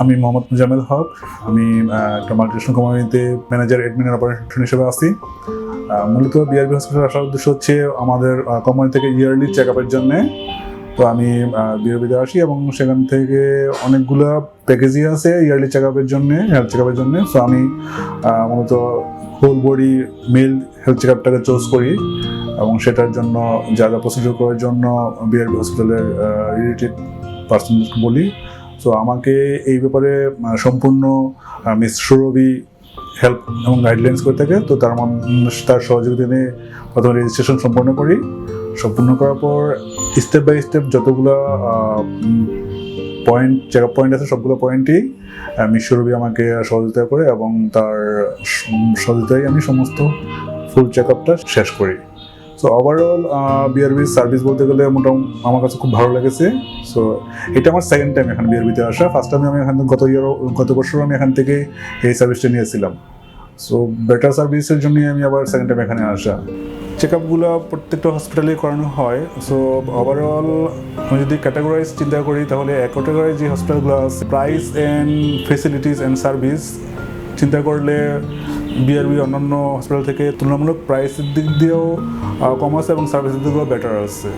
আমি মোহাম্মদ মুজামেল হক আমি একটা মাল্টিনেশনাল কোম্পানিতে ম্যানেজার অ্যাডমিন অপারেশন হিসেবে আহ, মূলত বিআরবি হসপিটাল আসার উদ্দেশ্য হচ্ছে আমাদের কোম্পানি থেকে ইয়ারলি চেক আপের জন্যে। তো আমি বিআরবিতে আসি এবং সেখান থেকে অনেকগুলো প্যাকেজই আছে ইয়ারলি চেক আপের জন্যে হেলথ চেক আপের জন্যে। সো আমি মূলত whole body male health check আপটাকে চুজ করি এবং সেটার জন্য যা যা প্রসিডিউর করার জন্য বিআরবি হসপিটালের রিলেটেড পার্সনদেরকে বলি। সো আমাকে এই ব্যাপারে সম্পূর্ণ মিস সুরভি হেল্প এবং গাইডলাইন্স করে থাকে। তো তার তার সহযোগিতা নিয়ে প্রথমে রেজিস্ট্রেশন সম্পন্ন করি। সম্পূর্ণ করার পর স্টেপ বাই স্টেপ যতগুলো পয়েন্ট চেক আপ পয়েন্ট আছে, সবগুলো পয়েন্টই সুরভি আমাকে সহযোগিতা করে এবং তার সহযোগিতায় আমি সমস্ত ফুল চেক আপটা শেষ করি। সো ওভারঅল বিআরবি সার্ভিস বলতে গেলে মোটামুটি আমার কাছে খুব ভালো লেগেছে। সো এটা আমার সেকেন্ড টাইম এখানে বিআরবিতে আসা। ফার্স্ট টাইম আমি এখান থেকে, গত ইয়ার গত বছর আমি এখান থেকে এই সার্ভিসটা নিয়েছিলাম। সো বেটার সার্ভিসের জন্যই আমি আবার সেকেন্ড টাইম এখানে আসা। চেক আপগুলো প্রত্যেকটা হসপিটালে করানো হয়। সো ওভারঅল আমি যদি ক্যাটাগরাইজ চিন্তা করি, তাহলে এক ক্যাটাগরাইজ যে হসপিটালগুলো আছে price and facilities and service চিন্তা করলে বিআরবি অন্যান্য হসপিটাল থেকে তুলনামূলক প্রাইসের দিক দিয়েও কম আছে এবং সার্ভিসের দিক দিয়েও বেটার আছে।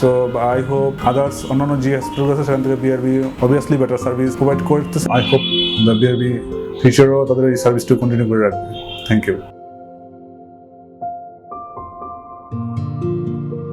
সো আই হোপ আদার্স অন্যান্য যে হসপিটাল আছে, সেখান থেকে BRB obviously better service provide করতেছে। আই হোপ দ্য বিআরবি ফিউচারও তাদের এই সার্ভিসটা কন্টিনিউ করে রাখবে। Thank you